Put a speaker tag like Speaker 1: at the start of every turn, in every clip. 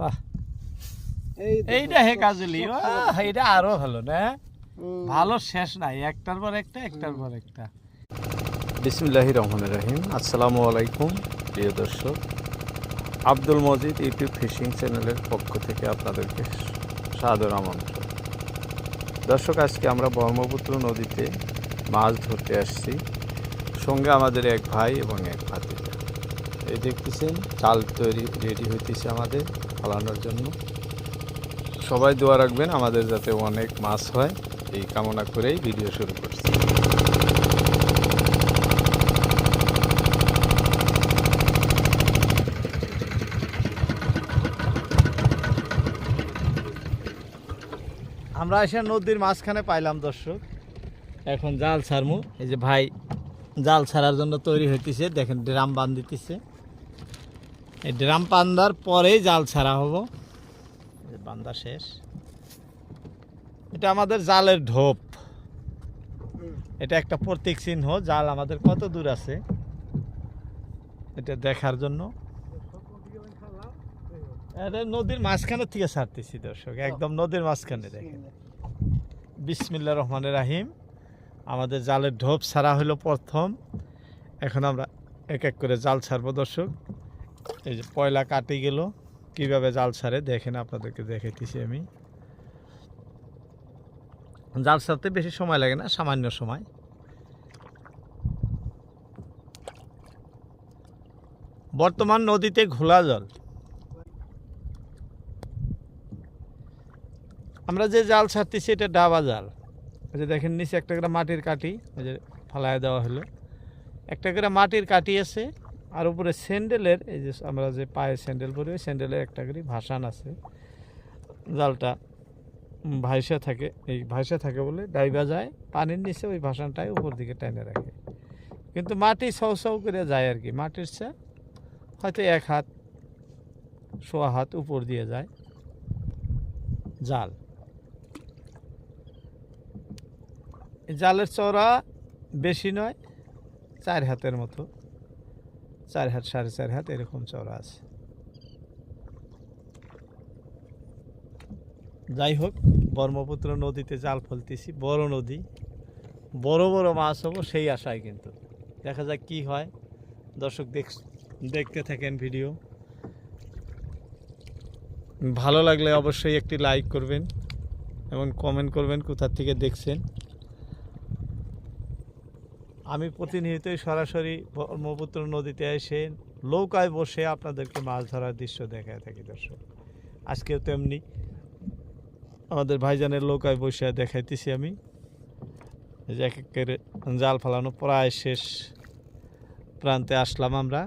Speaker 1: বাহ।
Speaker 2: এই
Speaker 1: এইটা হে কাজলি এটা আরও ভালো না? ভালো শেষ নাই একটার পর একটা একটার পর একটা। বিসমিল্লাহি রহমানির রহিম। আসসালামু আলাইকুম প্রিয় দর্শক। আব্দুল মজিদ ইউটিউব ফিশিং চ্যানেলের পক্ষ থেকে আপনাদেরকে সাদর আমন্ত্রণ। দর্শক আজকে আমরা ব্রহ্মপুত্র নদীতে মাছ ধরতে আসছি। সঙ্গে আমাদের এক ভাই এবং এক ভাতিজা। এই দেখতেছেন চাল তৈরি রেডি হইতেছে আমাদের। ফালানোর জন্য। সবাই দোয়া রাখবেন, আমাদের যাতে অনেক মাছ হয়। এই কামনা করেই ভিডিও শুরু করছি। আমরা এসে নদীর মাঝখানে পাইলাম, দর্শক। এখন জাল ছাড়মু। এই যে ভাই জাল ছাড়ার জন্য তৈরি হইতেছে, দেখেন, ড্রাম বান্ধিতেছে এই ড্রাম বান্ধার পরেই জাল ছাড়া হব। বান্ধা শেষ। এটা আমাদের জালের ঢোপ। এটা একটা প্রতীক চিহ্ন, জাল আমাদের কত দূর আছে? এটা দেখার জন্য। নদীর মাঝখানে থেকে ছাড়তেছি, দর্শক। একদম নদীর মাঝখানে দেখেন। বিসমিল্লা রহমানের রাহিম। আমাদের জালের ঢোপ ছাড়া হলো প্রথম। এখন আমরা এক এক করে জাল ছাড়বো, দর্শক। এই যে পয়লা কাটি গেল। কীভাবে জাল ছাড়ে দেখেন, আপনাদেরকে দেখাইতেছি আমি। জাল ছাড়তে বেশি সময় লাগে না, সামান্য সময়। বর্তমান নদীতে ঘোলা জল। আমরা যে জাল ছাড়তেছি, এটা ডাবা জাল। যে দেখেন, নিচে একটা করে মাটির কাটি এই যে ফালায় দেওয়া হলো। একটা করে মাটির কাটি আছে আর উপরে স্যান্ডেলের, এই যে আমরা যে পায়ে স্যান্ডেল পরি, ওই স্যান্ডেলের একটা করে ভাসান আছে। জালটা ভাইসা থাকে, এই ভাইসা থাকে বলে ডাইবা যায়, পানির নিচে ওই ভাসানটাই উপর দিকে টেনে রাখে। কিন্তু মাটি সৌ সৌ করে যায় আর কি, মাটির চা হয়তো এক হাত, সোয়া হাত উপর দিয়ে যায় জাল। জালের চওড়া বেশি নয়, চার হাতের মতো। চার হাত, সাড়ে চার হাত এরকম চওড়া আছে। যাই হোক, ব্রহ্মপুত্র নদীতে জাল ফেলতেছি, বড় নদী। বড় বড় মাছ হব, সেই আশায় কিন্তু। দেখা যাক কি হয়। দর্শক দেখ, দেখতে থাকেন ভিডিও। ভালো লাগলে অবশ্যই একটি লাইক করবেন এবং কমেন্ট করবেন কোথার থেকে দেখছেন। আমি প্রতিনিয়তই সরাসরি ব্রহ্মপুত্র নদীতে এসে নৌকায় বসে আপনাদেরকে মাছ ধরার দৃশ্য দেখায় থাকি, দর্শক। আজকেও তেমনি আমাদের ভাইজানের নৌকায় বসে দেখাইতেছি আমি। এক এক করে জাল ফালানো প্রায় শেষ প্রান্তে আসলাম আমরা।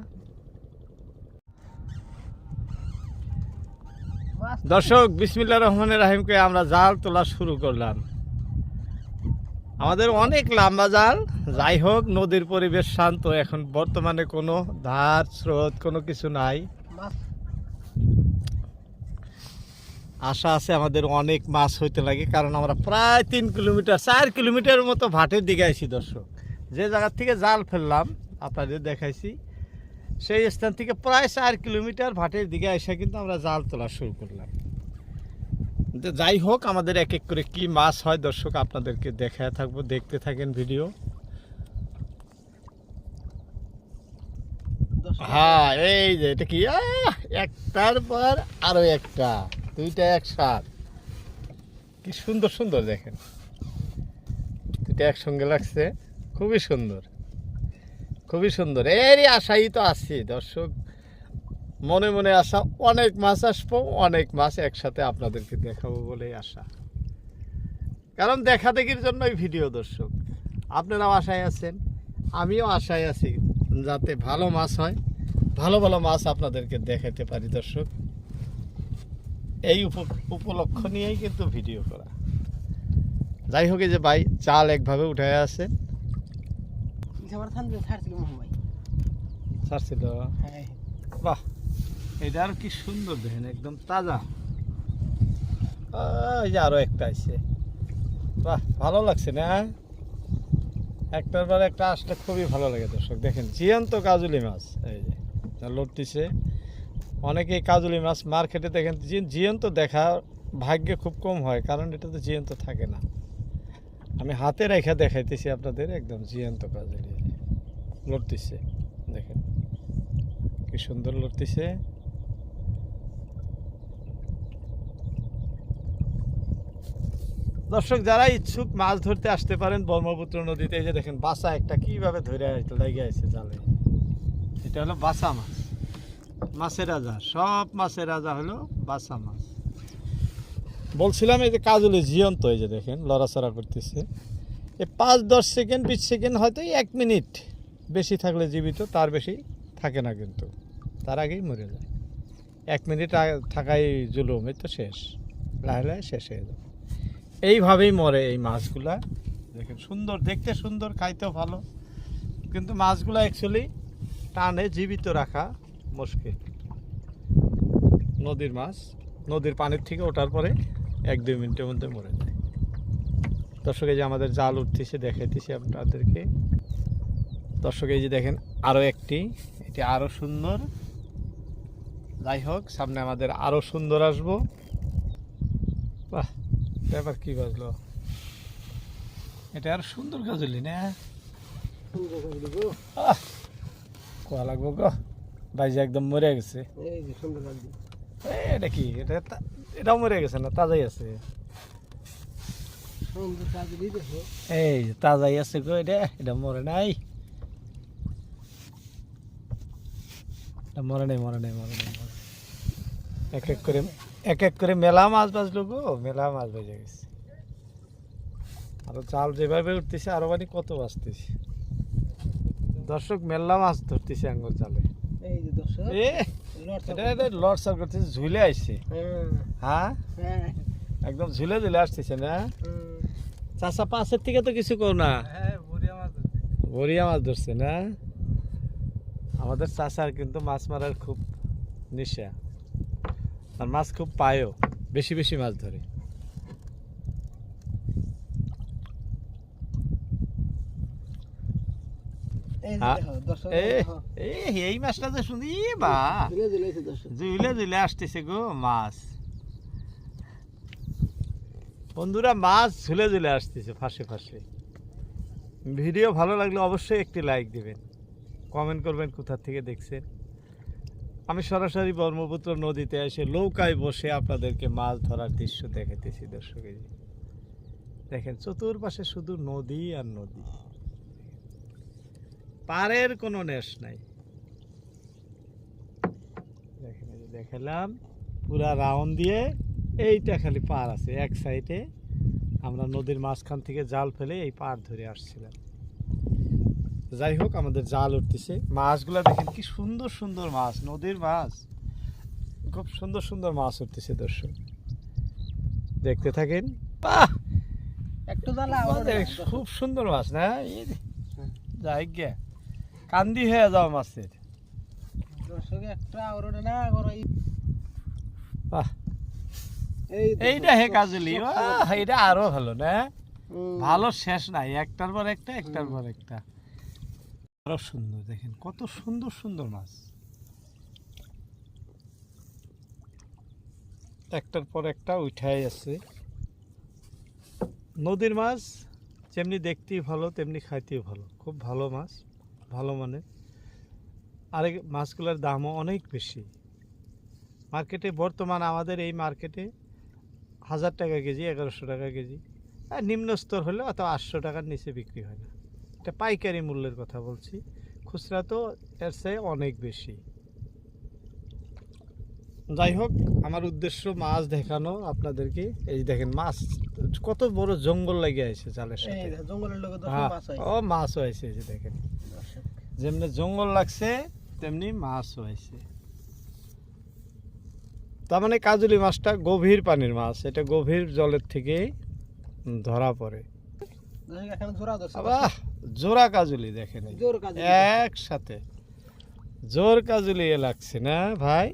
Speaker 1: দর্শক বিসমিল্লা রহমানের রাহিমকে আমরা জাল তোলা শুরু করলাম। আমাদের অনেক লম্বা জাল। যাই হোক, নদীর পরিবেশ শান্ত। এখন বর্তমানে কোনো ধার, স্রোত, কোনো কিছু নাই। আশা আছে আমাদের অনেক মাছ হইতে লাগে, কারণ আমরা প্রায় তিন কিলোমিটার, চার কিলোমিটারের মতো ভাটের দিকে আইছি, দর্শক। যে জায়গার থেকে জাল ফেললাম, আপনাদের দেখাইছি, সেই স্থান থেকে প্রায় চার কিলোমিটার ভাটের দিকে এসে কিন্তু আমরা জাল তোলা শুরু করলাম। যাই হোক, আমাদের এক এক করে কি মাছ হয় দর্শক আপনাদেরকে দেখায় থাকব, দেখতে থাকেন ভিডিও। হ্যাঁ এই যে, এটা কি? একটার পর আরও একটা, দুইটা একসাথ। কি সুন্দর সুন্দর দেখেন। দুইটা একসঙ্গে লাগছে, খুবই সুন্দর। খুবই সুন্দর। এরই আশাই তো আছি, দর্শক। মনে মনে আশা অনেক মাছ আসব অনেক মাছ একসাথে আপনাদেরকে দেখাবো বলেই আশা। কারণ দেখা দেখির জন্যই ভিডিও দর্শক। আপনারাও আশায় আছেন আমিও আশায় আছি যাতে ভালো মাছ হয় ভালো ভালো মাছ আপনাদেরকে দেখাতে পারি দর্শক। এই উপ- উপলক্ষ নিয়েই কিন্তু ভিডিও করা। যাই হোক যে ভাই চাল একভাবে উঠে আছে।
Speaker 2: ছাড়ছিল? হ্যাঁ।
Speaker 1: বাহ! এটা আর কি সুন্দর দেখেন, একদম তাজা। এই যে আরও একটা আছে বাহ, ভালো লাগছে না? একটার পর একটা আসলে খুবই ভালো লাগে দর্শক। দেখেন, জিয়ন্ত কাজুলি মাছ, এই যে লড়তিছে অনেকে কাজুলি মাছ মার্কেটে দেখেন জিয়ন্ত দেখা ভাগ্যে খুব কম হয়, কারণ এটা তো জিয়ন্ত থাকে না। আমি হাতে রেখা দেখাইতেছি আপনাদের, একদম জিয়ন্ত কাজুলি। লড়তেছে দেখেন। কি সুন্দর লড়তেছে দর্শক, যারা ইচ্ছুক মাছ ধরতে আসতে পারেন ব্রহ্মপুত্র নদীতে, এই যে দেখেন বাসা একটা কীভাবে ধরে লেগে আছে জালে। এটা হলো বাসা মাছ, মাছের রাজা, সব মাছের রাজা হলো বাসা মাছ। বলছিলাম এই যে কাজলে জিয়ন্ত এই যে দেখেন, লড়াচড়া করতেছে। এই পাঁচ, দশ সেকেন্ড, বিশ সেকেন্ড হয়তো এক মিনিট বেশি থাকলে জীবিত, তার বেশি থাকে না কিন্তু, তার আগেই মরে যায়। এক মিনিট থাকাই জুলুম এই তো শেষ, লাহে লাহে শেষ হয়ে যাবে। এইভাবেই মরে এই মাছগুলা। দেখেন, সুন্দর, দেখতে সুন্দর, খাইতেও ভালো। কিন্তু মাছগুলা অ্যাকচুয়ালি টানে জীবিত রাখা মুশকিল। নদীর মাছ, নদীর পানির থেকে ওঠার পরে এক দুই মিনিটের মধ্যে মরে যায়। দর্শক, এই যে আমাদের জাল উঠতেছে, দেখাইতেছি আপনাদেরকে। দর্শক, এই যে দেখেন আরও একটি, এটি আরও সুন্দর। যাই হোক, সামনে আমাদের আরও সুন্দর আসব। বাহ ব্যাপার কি বাজলো? এটা আর সুন্দর কাজলি না? কোয়া লাগবো গো? বাইজে একদম মরে গেছে।
Speaker 2: যে
Speaker 1: এটা কি? এটা এটাও মরে গেছে না? তাজাই আছে? এই তাজাই আছে গো এটা। এটা মরে নাই। এটা মরে নাই মরে নাই মরে নাই মরে। এক এক করে এক এক করে মেলা মাছ বাজলো গো মেলা মাছ বেজে গেছে। আরও জাল যেভাবে উঠতেছে আরও মানে কত বাজতেছে। দর্শক মেলা মাছ ধরতেছে আঙ্গুর জালে।
Speaker 2: এই যে দর্শক
Speaker 1: এ
Speaker 2: লড়
Speaker 1: এটা এটা লর্ড সার করতেছে ঝুলে আইছে।
Speaker 2: হ্যাঁ।
Speaker 1: হ্যাঁ?
Speaker 2: হ্যাঁ।
Speaker 1: একদম ঝুলে ঝুলে আসতেছে না। চাষা পাশের থেকে তো কিছু কর না?
Speaker 2: হ্যাঁ ধরছে।
Speaker 1: মাছ ধরছে না? আমাদের চাষার কিন্তু মাছ মারার খুব নেশা। আর মাছ খুব পায়ও বেশি বেশি মাছ ধরে।
Speaker 2: এই
Speaker 1: মাছটা যে শুনি বা। জুইলে আসতেছে গো মাছ। বন্ধুরা মাছ ঝুলে ঝুলে আসতেছে ফাঁসে ফাঁসে। ভিডিও ভালো লাগলে অবশ্যই একটি লাইক দিবেন। কমেন্ট করবেন কোথা থেকে দেখছেন। আমি সরাসরি ব্রহ্মপুত্র নদীতে এসে নৌকায় বসে আপনাদেরকে মাছ ধরার দৃশ্য দেখাতেছি দর্শকের দেখেন, চতুর্পাশে শুধু নদী আর নদী। পারের কোনো নেশ নাই। দেখেন দেখালাম, পুরা রাউন্ড দিয়ে এইটা খালি পার আছে, এক সাইডে। আমরা নদীর মাঝখান থেকে জাল ফেলে এই পার ধরে আসছিলাম। যাই হোক আমাদের জাল উঠতেছে। মাছগুলো দেখেন কি সুন্দর সুন্দর মাছ নদীর মাছ। খুব সুন্দর সুন্দর মাছ উঠতেছে দর্শক। দেখতে থাকেন। বাহ!
Speaker 2: একটু
Speaker 1: খুব সুন্দর মাছ না? এই যাই গে। কান্দি হয়ে যাও মাছের। এইটা হে কাজলি এটা আরও ভালো না? ভালো শেষ নাই একটার পর একটা একটার পর একটা। সুন্দর, দেখেন কত সুন্দর সুন্দর মাছ। একটার পর একটা উঠাই আছে। নদীর মাছ যেমনি দেখতেই ভালো, তেমনি খাইতেও ভালো। খুব ভালো মাছ, ভালো মানে আর মাছগুলোর দামও অনেক বেশি। মার্কেটে বর্তমান আমাদের এই মার্কেটে হাজার টাকা কেজি, এগারোশো টাকা কেজি। আর নিম্ন স্তর হলে অত আটশো টাকার নিচে বিক্রি হয় না। এটা পাইকারি মূল্যের কথা বলছি। খুচরা তো এর চেয়ে অনেক বেশি। যাই হোক আমার উদ্দেশ্য মাছ দেখানো আপনাদেরকে। এই দেখেন মাছ কত বড় জঙ্গল লেগে আছে জালের সাথে। হ্যাঁ, ও মাছ হয়েছে এই যে দেখেন। যেমনি জঙ্গল লাগছে তেমনি মাছ হয়েছে। তার মানে কাজুলি মাছটা গভীর পানির মাছ এটা গভীর জলের থেকে ধরা পড়ে।
Speaker 2: জোড়া।
Speaker 1: কাজুলি দেখেন একসাথে। জোর কাজুলি এ লাগছে না ভাই?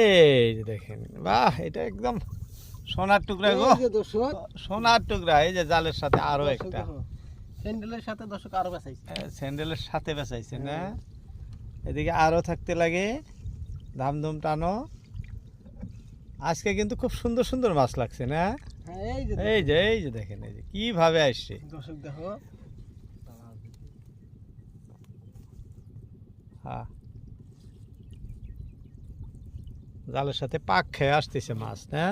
Speaker 1: এই যে দেখেন। বাহ এটা একদম সোনার টুকরা গো। সোনার টুকরা এই যে জালের সাথে
Speaker 2: আরও
Speaker 1: একটা।
Speaker 2: স্যান্ডেলের সাথে দর্শক আরও বেচাইছে।
Speaker 1: এ, স্যান্ডেলের সাথে বেচাইছে না? এদিকে আরও থাকতে লাগে। ধামধুম টানো। আজকে কিন্তু খুব সুন্দর সুন্দর মাছ লাগছে না?
Speaker 2: হ্যাঁ এই যে
Speaker 1: এই যে এই যে দেখেন এই যে কীভাবে আসছে?
Speaker 2: দর্শক দেখো
Speaker 1: হ্যাঁ। জালের সাথে পাক খেয়ে আসতেছে মাছ না?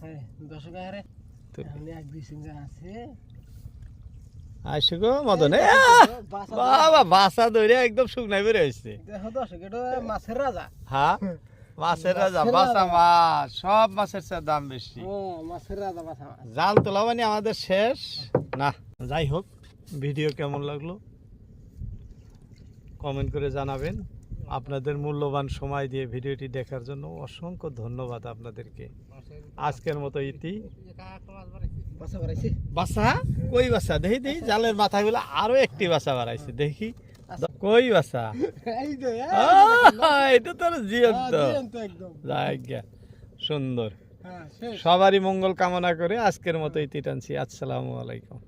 Speaker 2: হ্যাঁ
Speaker 1: আসে গো মদন। বাবা বাসা ধরে একদম শুকনাই বেড়ে
Speaker 2: মাছের রাজা।
Speaker 1: হ্যাঁ মাছের রাজা
Speaker 2: মাছের
Speaker 1: বাসা মাছ সব মাছের চেয়ে দাম বেশি।
Speaker 2: হ্যাঁ মাছের রাজা বাসা
Speaker 1: জাল তোলা মানে আমাদের শেষ। না যাই হোক ভিডিও কেমন লাগল? কমেন্ট করে জানাবেন। আপনাদের মূল্যবান সময় দিয়ে ভিডিওটি দেখার জন্য অসংখ্য ধন্যবাদ আপনাদেরকে। আজকের মতো ইতি।
Speaker 2: বাসা
Speaker 1: কই বাসা? দেখি দেখি জালের মাথাগুলো আরও একটি বাসা বাড়াইছে দেখি। কই বাসা? এটা তো জিয়ন্ত সুন্দর।
Speaker 2: হ্যাঁ
Speaker 1: সবারই মঙ্গল কামনা করে আজকের মতো ইতি টানছি। আসসালামু আলাইকুম।